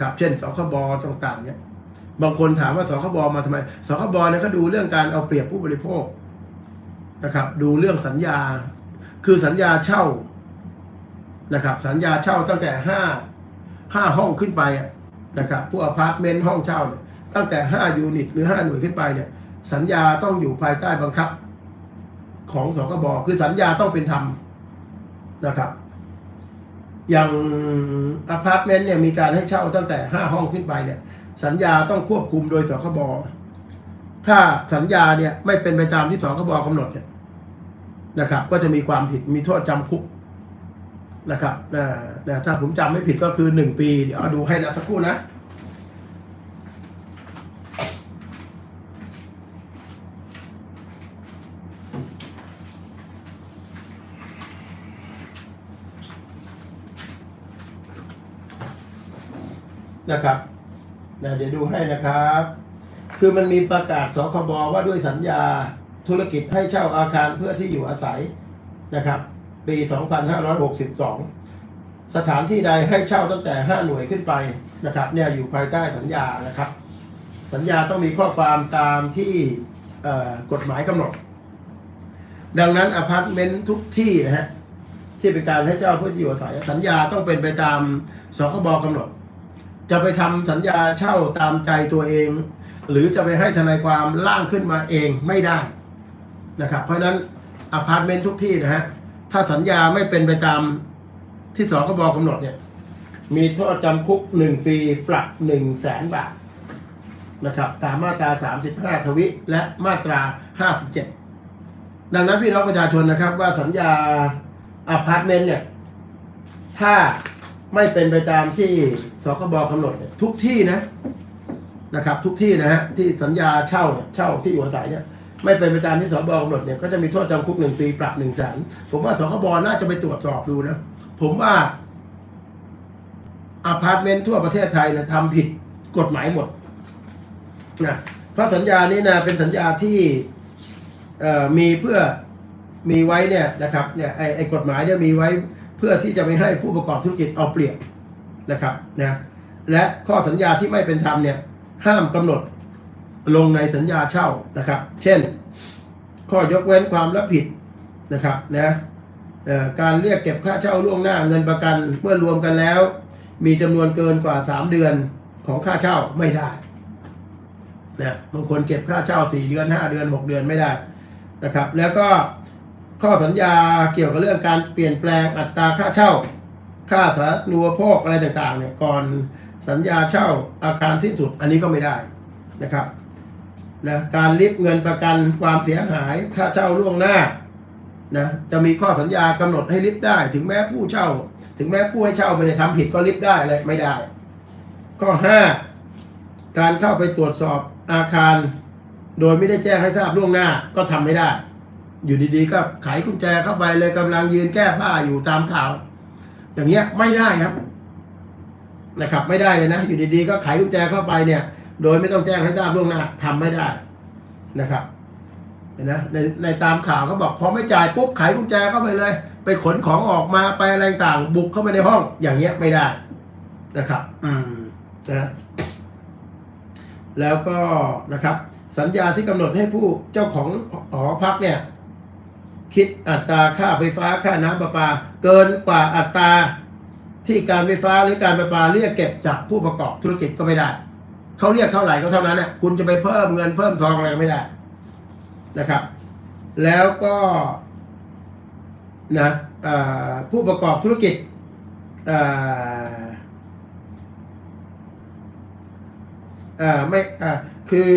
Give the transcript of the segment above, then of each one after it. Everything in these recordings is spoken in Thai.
นะครับเช่นสคบต่างๆเนี่ยบางคนถามว่าสคบมาทำไมสคบเนี่ยเขาดูเรื่องการเอาเปรียบผู้บริโภคนะครับ ดูเรื่องสัญญา คือสัญญาเช่านะครับ สัญญาเช่าตั้งแต่ห้าห้าห้องขึ้นไปนะครับพวกอพาร์ตเมนต์ห้องเช่าเนี่ยตั้งแต่ห้ายูนิต หรือห้าหน่วยขึ้นไปเนี่ย สัญญาต้องอยู่ภายใต้บังคับ ของสคบคือสัญญาต้องเป็นธรรมนะครับ อย่างอพาร์ตเมนต์เนี่ยมีการให้เช่าตั้งแต่ห้าห้องขึ้นไปเนี่ยสัญญาต้องควบคุมโดยสคบถ้าสัญญาเนี่ยไม่เป็นไปตามที่สคบกำหนดเนี่ยนะครับ ก็จะมีความผิดมีโทษจำคุกนะครับนะนะถ้าผมจำไม่ผิดก็คือหนึ่งปี เดี๋ยวดูให้นะสักครู่นะ นะครับนะเดี๋ยวดูให้นะครับ คือมันมีประกาศสคบว่าด้วยสัญญาธุรกิจให้เช่าอาคารเพื่อที่อยู่อาศัยนะครับ ปี 2562 สถานที่ใดให้เช่าตั้งแต่ 5 หน่วยขึ้นไปนะครับ เนี่ยอยู่ภายใต้สัญญานะครับ สัญญาต้องมีข้อความตามที่กฎหมายกำหนด ดังนั้นอพาร์ตเมนต์ทุกที่นะฮะที่เป็นการให้เช่าเพื่อที่อยู่อาศัย สัญญาต้องเป็นไปตามสคบกำหนด จะไปทำสัญญาเช่าตามใจตัวเอง หรือจะไปให้ทนายความร่างขึ้นมาเองไม่ได้นะครับ เพราะฉะนั้นอพาร์ตเมนต์ทุกที่นะฮะถ้าสัญญาไม่เป็นไปตามที่สคบกำหนดเนี่ย มีโทษจำคุกหนึ่งปีปรับหนึ่งแสนบาทนะครับ ตามมาตราสามสิบห้าทวิ และมาตราห้าสิบเจ็ดดังนั้นพี่น้องประชาชนนะครับว่าสัญญาอพาร์ตเมนต์เนี่ย ถ้า ไม่เป็นไปตามที่สคบกำหนดเนี่ยทุกที่นะนะครับ ทุกที่นะฮะที่สัญญาเช่าเนี่ยเช่าที่อยู่อาศัยเนี่ยไม่เป็นไปตามที่สคบกำหนดเนี่ยก็จะมีโทษจำคุกหนึ่งปีปรับหนึ่งแสนผมว่าสคบน่าจะไปตรวจสอบดูนะผมว่าอพาร์ตเมนต์ทั่วประเทศไทยเนี่ยทำผิดกฎหมายหมดนะเพราะสัญญานี้นะเป็นสัญญาที่มีเพื่อมีไว้เนี่ยนะครับเนี่ยไอไอกฎหมายเนี่ยมีไว้ เพื่อที่จะไม่ให้ผู้ประกอบธุรกิจเอาเปรียบนะครับนะและข้อสัญญาที่ไม่เป็นธรรมเนี่ยห้ามกำหนดลงในสัญญาเช่านะครับ เช่น ข้อยกเว้นความรับผิดนะครับนะการเรียกเก็บค่าเช่าล่วงหน้าเงินประกันเมื่อรวมกันแล้ว มีจำนวนเกินกว่า 3 เดือนของค่าเช่าไม่ได้นะบางคนเก็บค่าเช่า 4 เดือน 5 เดือน 6 เดือนไม่ได้นะครับ แล้วก็ ข้อสัญญาเกี่ยวกับเรื่องการเปลี่ยนแปลงอัตราค่าเช่า ค่าสาธารณูปโภคอะไรต่างๆเนี่ยก่อนสัญญาเช่าอาคารสิ้นสุดอันนี้ก็ไม่ได้นะครับนะการริบเงินประกันความเสียหายค่าเช่าล่วงหน้านะจะมีข้อสัญญากำหนดให้ริบได้ ถึงแม้ผู้เช่า ถึงแม้ผู้ให้เช่าไม่ได้ทำผิดก็ริบได้อะไรไม่ได้ ข้อห้าการเข้าไปตรวจสอบอาคาร โดยไม่ได้แจ้งให้ทราบล่วงหน้าก็ทำไม่ได้ อยู่ดีๆก็ไขกุญแจเข้าไปเลยกำลังยืนแก้ผ้าอยู่ตามข่าว อย่างเงี้ยไม่ได้ครับ นะครับ ไม่ได้เลยนะ อยู่ดีๆก็ไขกุญแจเข้าไปเนี่ย โดยไม่ต้องแจ้งให้ทราบล่วงหน้าทำไม่ได้นะครับเห็นนะในในตามข่าวเขาบอกพอไม่จ่ายปุ๊บไขกุญแจเข้าไปเลย ไปขนของออกมาไปอะไรต่างบุกเข้าไปในห้อง อย่างเงี้ยไม่ได้นะครับ อืมนะแล้วก็นะครับ สัญญาที่กำหนดให้ผู้เจ้าของหอพักเนี่ย คิดอัตราค่าไฟฟ้าค่าน้ำประปา เกินกว่าอัตราที่การไฟฟ้าหรือการประปาเรียกเก็บจากผู้ประกอบธุรกิจก็ไม่ได้เขาเรียกเท่าไหร่ก็เท่านั้นเนี่ยคุณจะไปเพิ่มเงินเพิ่มทองอะไรก็ไม่ได้นะครับ แล้วก็นะผู้ประกอบธุรกิจไม่คือ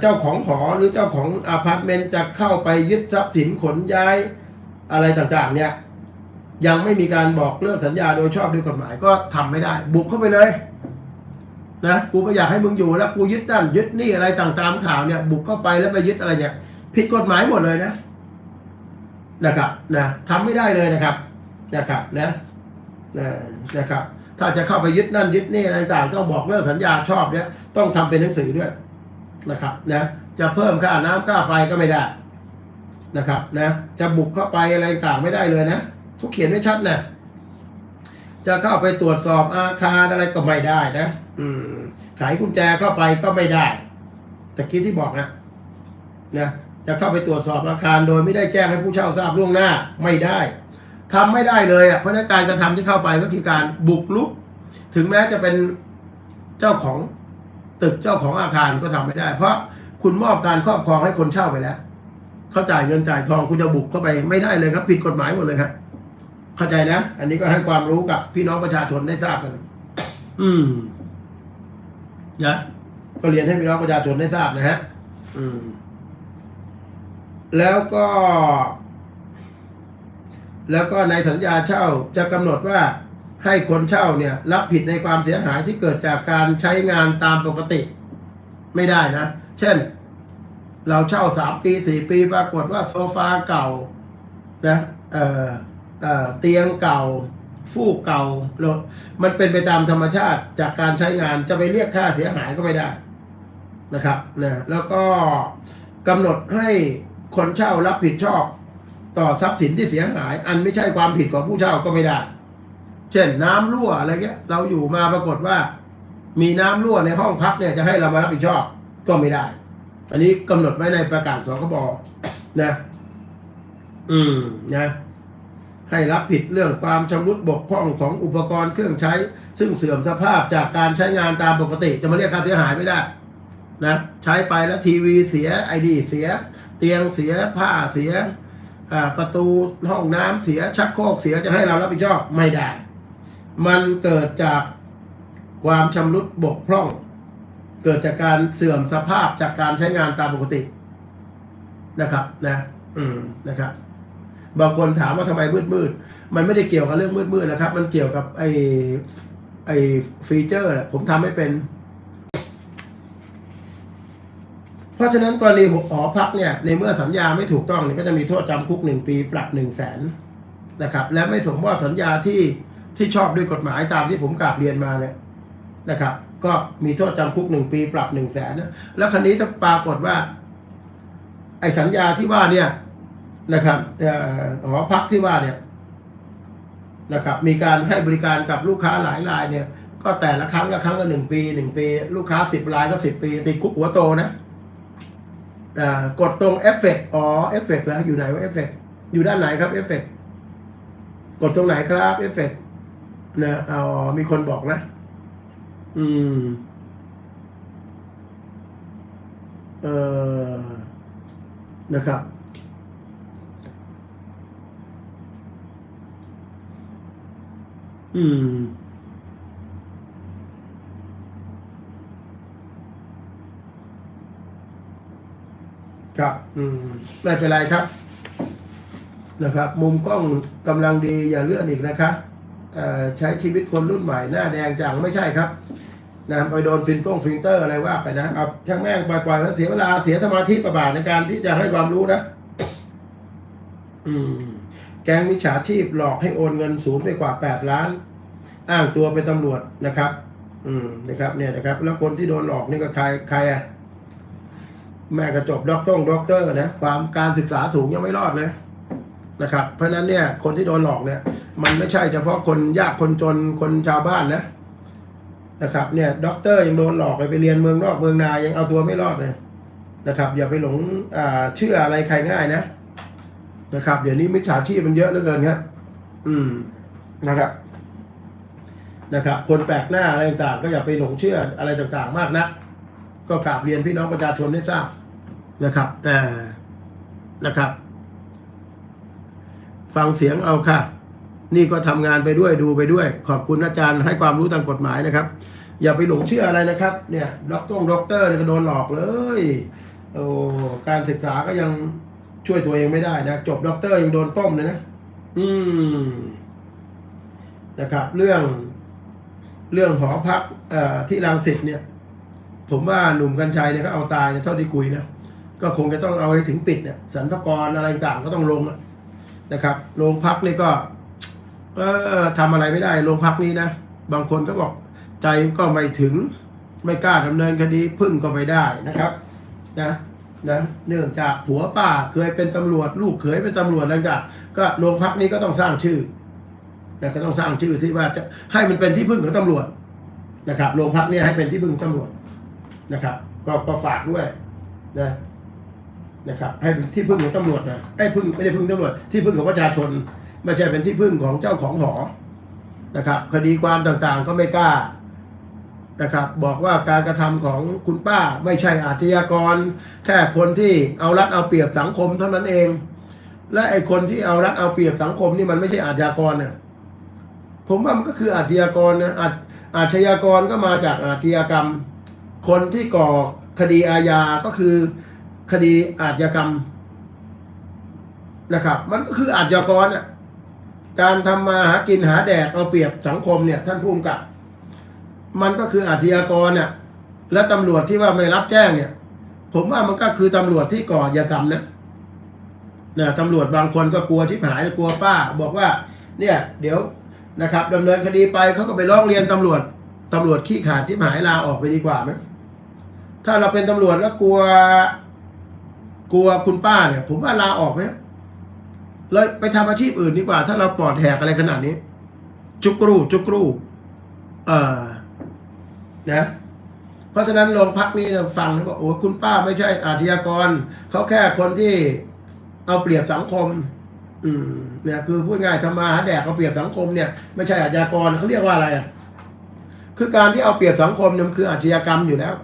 เจ้าของหอหรือเจ้าของอพาร์ตเมนต์จะเข้าไปยึดทรัพย์สินขนย้ายอะไรต่างๆ เนี่ย ยังไม่มีการบอกเลิกสัญญาโดยชอบด้วยกฎหมายก็ทำไม่ได้ บุกเข้าไปเลยนะกูก็อยากให้มึงอยู่แล้วกูยึดนั่นยึดนี่อะไรต่างตามข่าวเนี่ย บุกเข้าไปแล้วไปยึดอะไรเนี่ยผิดกฎหมายหมดเลยนะนะครับนะทำไม่ได้เลยนะครับนะครับนะนะนะครับ ถ้าจะเข้าไปยึดนั่นยึดนี่อะไรต่างต้องบอกเลิกสัญญาชอบเนี่ยต้องทำเป็นหนังสือด้วย นะครับนะจะเพิ่มค่าน้ำค่าไฟก็ไม่ได้นะครับนะจะบุกเข้าไปอะไรต่างไม่ได้เลยนะทุกเขียนไว้ชัดนะจะเข้าไปตรวจสอบอาคารอะไรก็ไม่ได้นะอืมไขกุญแจเข้าไปก็ไม่ได้ตะกี้ที่บอกนะนะจะเข้าไปตรวจสอบอาคารโดยไม่ได้แจ้งให้ผู้เช่าทราบล่วงหน้าไม่ได้ทำไม่ได้เลยอะเพราะนั้นการกระทำที่เข้าไปก็คือการบุกรุก ถึงแม้จะเป็นเจ้าของ ตึกเจ้าของอาคารก็ทำไม่ได้ เพราะคุณมอบการครอบครองให้คนเช่าไปแล้ว เขาจ่ายเงินจ่ายทองคุณจะบุกเข้าไปไม่ได้เลยครับ ผิดกฎหมายหมดเลยครับเข้าใจนะ อันนี้ก็ให้ความรู้กับพี่น้องประชาชนได้ทราบกัน อืมนะก็เรียนให้พี่น้องประชาชนได้ทราบนะฮะ อืม แล้วก็ แล้วก็ในสัญญาเช่าจะกำหนดว่า ให้คนเช่าเนี่ยรับผิดในความเสียหายที่เกิดจากการใช้งานตามปกติ ไม่ได้นะ เช่น เราเช่าสามปีสี่ปีปรากฏว่าโซฟาเก่านะเอ่อเอ่อเตียงเก่าฟูกเก่าแล้วมันเป็นไปตามธรรมชาติจากการใช้งานจะไปเรียกค่าเสียหายก็ไม่ได้นะครับนะแล้วก็กำหนดให้คนเช่ารับผิดชอบ ต่อทรัพย์สินที่เสียหาย อันไม่ใช่ความผิดของผู้เช่าก็ไม่ได้ เช่นน้ำรั่วอะไรเงี้ย เราอยู่มาปรากฏว่า มีน้ำรั่วในห้องพักเนี่ยจะให้เรามารับผิดชอบก็ไม่ได้ อันนี้กำหนดไว้ในประกาศสคบนะ อืมนะ ให้รับผิดเรื่องความชำรุดบกพร่องของอุปกรณ์เครื่องใช้ ซึ่งเสื่อมสภาพจากการใช้งานตามปกติ จะมาเรียกค่าเสียหายไม่ได้นะใช้ไปแล้วทีวีเสียไอดีเสีย เตียงเสียผ้าเสียประตูห้องน้ำเสียชักโครกเสียจะให้เรารับผิดชอบไม่ได้ มันเกิดจากความชำรุดบกพร่อง เกิดจากการเสื่อมสภาพจากการใช้งานตามปกตินะครับ นะ อืมนะครับ บางคนถามว่าทำไมมืดมืดๆมันไม่ได้เกี่ยวกับเรื่องมืดมืดๆนะครับ มันเกี่ยวกับไอ้ไอ้ฟีเจอร์ ผมทำไม่เป็น เพราะฉะนั้นกรณีหอพักเนี่ย ในเมื่อสัญญาไม่ถูกต้องเนี่ยก็จะมีโทษจำคุกหนึ่งปีปรับหนึ่งแสนนะครับ และไม่สมว่าสัญญาที่ ที่ชอบด้วยกฎหมายตามที่ผมกราบเรียนมาเนี่ยนะครับ ก็มีโทษจำคุกหนึ่งปีปรับหนึ่งแสนแล้วคันนี้จะปรากฏว่า ไอ้สัญญาที่ว่าเนี่ยนะครับอ่อหอพักที่ว่าเนี่ยนะครับ มีการให้บริการกับลูกค้าหลายรายเนี่ย ก็แต่ละครั้งก็ครั้งละหนึ่งปีหนึ่งปี ลูกค้าสิบรายก็สิบปี ติดคุกหัวโตนะอ่ากดตรงเอฟเฟกอ๋อเอฟเฟกแล้วอยู่ไหนวะเอฟเฟกอยู่ด้านไหนครับเอฟเฟกกดตรงไหนครับเอฟเฟก นะอ๋อมีคนบอกนะ อืม เออนะครับ อืม ครับ อืมไม่เป็นไรครับ นะครับ มุมกล้องกำลังดีอย่าเลื่อนอีกนะครับเอ่อ ใช้ชีวิตคนรุ่นใหม่หน้าแดงจังไม่ใช่ครับนะไปโดนฟินต้องฟิลเตอร์อะไรว่าไปนะเอาช่างแม่งปล่อยๆเขาเสียเวลาเสียสมาธิประบาทในการที่จะให้ความรู้นะ อืม แก๊งมิจฉาชีพหลอกให้โอนเงินสูญไปกว่าแปดล้าน อ้างตัวเป็นตำรวจนะครับ อืมนะครับ เนี่ยนะครับ แล้วคนที่โดนหลอกนี่ก็ใครใครอะแม่กระจบด็อกต้องด็อกเตอร์นะความการศึกษาสูงยังไม่รอดเลย นะครับ เพราะฉะนั้นเนี่ยคนที่โดนหลอกเนี่ย มันไม่ใช่เฉพาะคนยากคนจนคนชาวบ้านนะนะครับเนี่ยด็อกเตอร์ยังโดนหลอกไปไปเรียนเมืองนอกเมืองนายังเอาตัวไม่รอดเลยนะครับ อย่าไปหลงเชื่ออะไรใครง่ายนะนะครับ เดี๋ยวนี้มิจฉาชีพมันเยอะเหลือเกินครับอืมนะครับนะครับ คนแปลกหน้าอะไรต่างก็อย่าไปหลงเชื่ออะไรต่างๆ มากนะก็กราบเรียนพี่น้องประชาชนได้ทราบนะครับแต่นะครับ ฟังเสียงเอาค่ะ นี่ก็ทำงานไปด้วยดูไปด้วย ขอบคุณอาจารย์ให้ความรู้ทางกฎหมายนะครับ อย่าไปหลงเชื่ออะไรนะครับ เนี่ยด็อกตงด็อกเตอร์เนี่ยก็โดนหลอกเลยโอ้การศึกษาก็ยังช่วยตัวเองไม่ได้นะจบด็อกเตอร์ยังโดนต้มเลยนะ อืมนะครับ เรื่องเรื่องหอพักที่รังสิตเนี่ย ผมว่าหนุ่มกัญชัยเนี่ยก็เอาตายเนี่ยเท่าที่คุยนะก็คงจะต้องเอาให้ถึงปิดเนี่ยสรรพากรอะไรต่างก็ต้องลงอะ นะครับ โรงพักนี่ก็เออทำอะไรไม่ได้ โรงพักนี้นะ บางคนก็บอกใจก็ไม่ถึงไม่กล้าดำเนินคดีพึ่งก็ไม่ได้นะครับนะนะเนื่องจากผัวป้าเคยเป็นตำรวจ ลูกเคยเป็นตำรวจอะไรต่างๆก็โรงพักนี้ก็ต้องสร้างชื่อนะก็ต้องสร้างชื่อที่ว่าจะให้มันเป็นที่พึ่งของตำรวจนะครับโรงพักนี่ยให้เป็นที่พึ่งของตำรวจนะครับ ก็ก็ฝากด้วยนะ นะครับให้เป็นที่พึ่งของตำรวจนะไอ้พึ่งไม่ได้พึ่งตำรวจที่พึ่งของประชาชนไม่ใช่เป็นที่พึ่งของเจ้าของหอนะครับ คดีความต่างๆก็ไม่กล้านะครับ บอกว่าการกระทำของคุณป้าไม่ใช่อาชญากร แค่คนที่เอารัดเอาเปรียบสังคมเท่านั้นเอง และไอ้คนที่เอารัดเอาเปรียบสังคมนี่มันไม่ใช่อาชญากรเนี่ยผมว่ามันก็คืออาชญากรนะอาอาชญากรก็มาจากอาชญากรรม คนที่ก่อคดีอาญาก็คือ คดีอาชญากรรมนะครับ มันก็คืออาชญากรอะการทำมาหากินหาแดกเอาเปรียบสังคมเนี่ย ท่านผู้กำกับ มันก็คืออาชญากรเนี่ย และตำรวจที่ว่าไม่รับแจ้งเนี่ย ผมว่ามันก็คือตำรวจที่ก่ออาชญากรรมนะนะตำรวจบางคนก็กลัวชิบหายกลัวป้า บอกว่า เนี่ย เดี๋ยวนะครับดำเนินคดีไปเขาก็ไปร้องเรียนตำรวจตำรวจขี้ขาดชิบหายลาออกไปดีกว่าไหมถ้าเราเป็นตำรวจแล้วกลัว กลัวคุณป้าเนี่ย ผมว่าลาออกไหมเลยไปทำอาชีพอื่นดีกว่า ถ้าเราปลอดแหกอะไรขนาดนี้ จุกรูจุกรูเอ่อนะ เพราะฉะนั้นโรงพักนี้เนี่ยฟังแล้วบอกโอ้คุณป้าไม่ใช่อาชญากรเขาแค่คนที่เอาเปรียบสังคม อืมเนี่ยคือพูดง่ายทำมาหาแดกเอาเปรียบสังคมเนี่ยไม่ใช่อาชญากรเขาเรียกว่าอะไรอะคือการที่เอาเปรียบสังคมเนี่ยมันคืออาชญากรรมอยู่แล้ว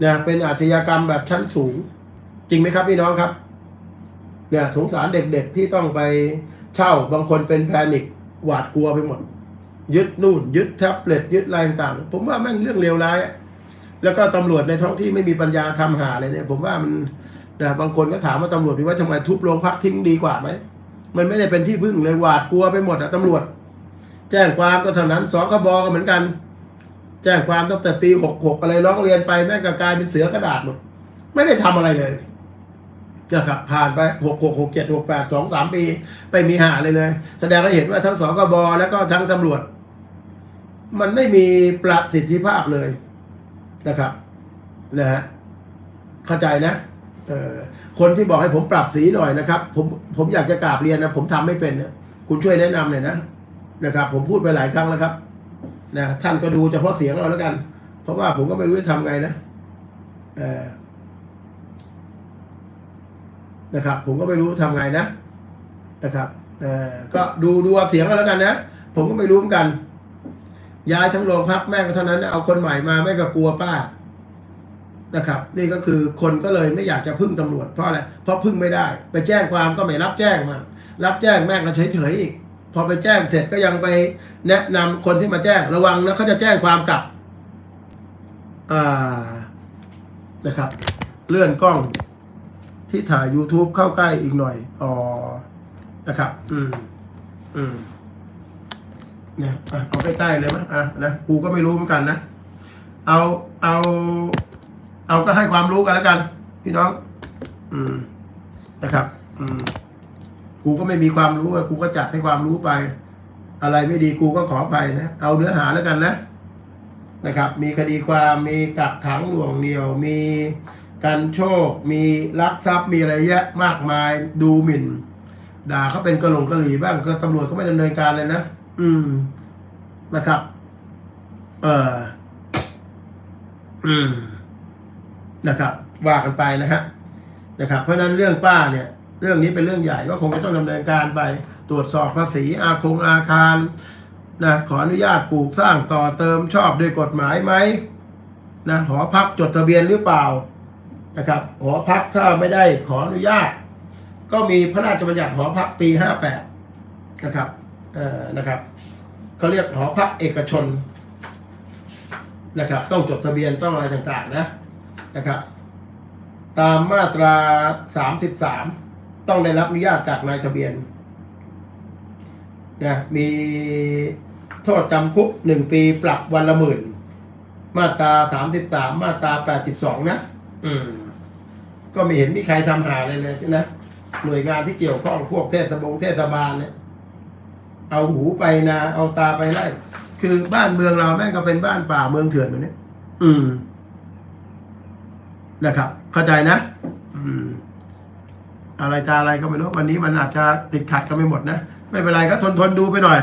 เนี่ยเป็นอาชญากรรมแบบชั้นสูง จริงไหมครับพี่น้องครับเนี่ยสงสารเด็กๆที่ต้องไปเช่าบางคนเป็นแพนิคหวาดกลัวไปหมด ยึดนู่น ยึดแท็บเล็ตยึดอะไรต่างๆผมว่าแม่งเรื่องเลวร้ายแล้วก็ตำรวจในท้องที่ไม่มีปัญญาทำหาเลยเนี่ย ผมว่ามันนะบางคนก็ถามว่าตำรวจดีว่าทำไมทุบโรงพักทิ้งดีกว่าไหมมันไม่ได้เป็นที่พึ่งเลยหวาดกลัวไปหมดอะตำรวจ แจ้งความก็เท่านั้นสองขบก็เหมือนกัน แจ้งความตั้งแต่ปีหกหกอะไรร้องเรียนไปแม่งก็กลายเป็นเสือกระดาษหมดไม่ได้ทำอะไรเลย นะครับผ่านไปหกหกหกเจ็ดหกแปดสองสามปี ไม่มีหาเลยเลย แสดงให้เห็นว่าทั้งสกบแล้วก็ทั้งตำรวจ มันไม่มีประสิทธิภาพเลยนะครับนะฮะเข้าใจนะเออคนที่บอกให้ผมปรับสีหน่อยนะครับ ผมผมอยากจะกราบเรียนนะผมทำไม่เป็นนะคุณช่วยแนะนำหน่อยนะนะครับ ผมพูดไปหลายครั้งแล้วครับนะท่านก็ดูเฉพาะเสียงเอาแล้วกัน เพราะว่าผมก็ไม่รู้จะทำไงนะเออ นะครับ ผมก็ไม่รู้ทำไงนะนะครับเออก็ดูดูเสียงเอาแล้วกันนะ ผมก็ไม่รู้เหมือนกัน ย้ายทั้งโรงพักแม่ก็เท่านั้นเอาคนใหม่มาแม่ก็กลัวป้านะครับ นี่ก็คือคนก็เลยไม่อยากจะพึ่งตำรวจเพราะอะไรเพราะพึ่งไม่ได้ ไปแจ้งความก็ไม่รับแจ้งมารับแจ้งแม่ก็เฉยๆอีกพอไปแจ้งเสร็จก็ยังไปแนะนำคนที่มาแจ้งระวังนะเขาจะแจ้งความกลับอ่านะครับ เลื่อนกล้อง ที่ถ่าย YouTube เข้าใกล้อีกหน่อยอ๋อนะครับ อืม อืมเนี่ยอะเอาใกล้ๆเลยมั้ยอะนะกูก็ไม่รู้เหมือนกันนะเอาเอา เอาก็ให้ความรู้กันแล้วกัน พี่น้อง อืมนะครับ อืมกูก็ไม่มีความรู้อะกูก็จัดให้ความรู้ไป อะไรไม่ดีกูก็ขอไปนะเอาเนื้อหาแล้วกันนะนะครับ มีคดีความมีกักขังหน่วงเหนียวมี การโชค มีลักทรัพย์มีอะไรเยอะมากมายดูหมิ่น ด่าเขาเป็นกระหลงกระหลีบ้างก็ตำรวจเขาไม่ดำเนินการเลยนะอืมนะครับ เอออืมนะครับ ว่ากันไปนะฮะนะครับ เพราะนั้นเรื่องป้าเนี่ย เรื่องนี้เป็นเรื่องใหญ่ก็คงจะต้องดำเนินการไป ตรวจสอบภาษีอาคงอาคารนะขออนุญาตปลูกสร้างต่อเติมชอบด้วยกฎหมายไหมนะหอพักจดทะเบียนหรือเปล่า นะครับหอพักถ้าไม่ได้ขออนุญาต ก็มีพระราชบัญญัติหอพักปีห้าแปดนะครับเอ่อนะครับเขาเรียกหอพักเอกชนนะครับ ต้องจดทะเบียนต้องอะไรต่างๆนะนะครับ ตามมาตราสามสิบสามต้องได้รับอนุญาตจากนายทะเบียนนะมีโทษจำคุกหนึ่งปีปรับวันละหมื่น มาตราสามสิบสามมาตราแปดสิบสองนะ อืม ก็ไม่เห็นมีใครทำหาเลยเลยนะหน่วยงานที่เกี่ยวข้องพวกเทศบงเทศบาลเนี่ย เอาหูไปนาเอาตาไปไล่คือบ้านเมืองเราแม่งก็เป็นบ้านป่าเมืองเถื่อนแบบนี้อืมนะครับ เข้าใจนะอืม อะไรตาอะไรก็ไม่รู้วันนี้มันอาจจะติดขัดก็ไม่หมดนะไม่เป็นไรก็ทนทนดูไปหน่อย